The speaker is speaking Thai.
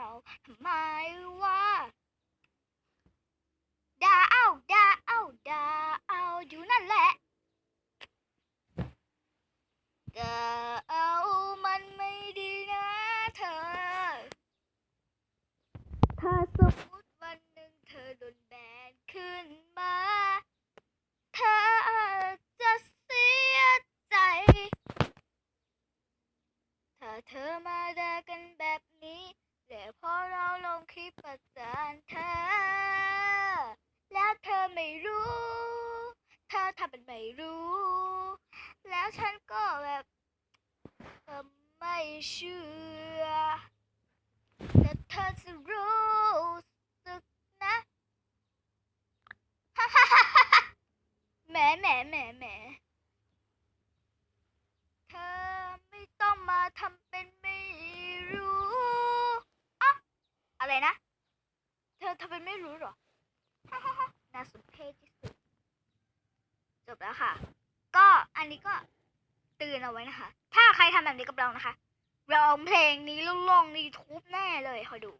ราทำไมวะาดาเอาดาเอาดาเอาอยู่นั่นแหละ ประจานเธอ แล้วเธอไม่รู้ เธอทำเป็นไม่รู้ แล้วฉันก็แบบไม่เชื่อ แต่เธอจะรู้สึกนะแม่แหมแหม อะไรนะ เธอทำเป็นไม่รู้หรอน่าสนเพชที่สุด จบแล้วค่ะ ก็อันนี้ก็เตือนเอาไว้นะคะ ถ้าใครทำแบบนี้กับเรานะคะร้องเพลงนี้ล้วลงในยูทูบแน่เลยคอยดู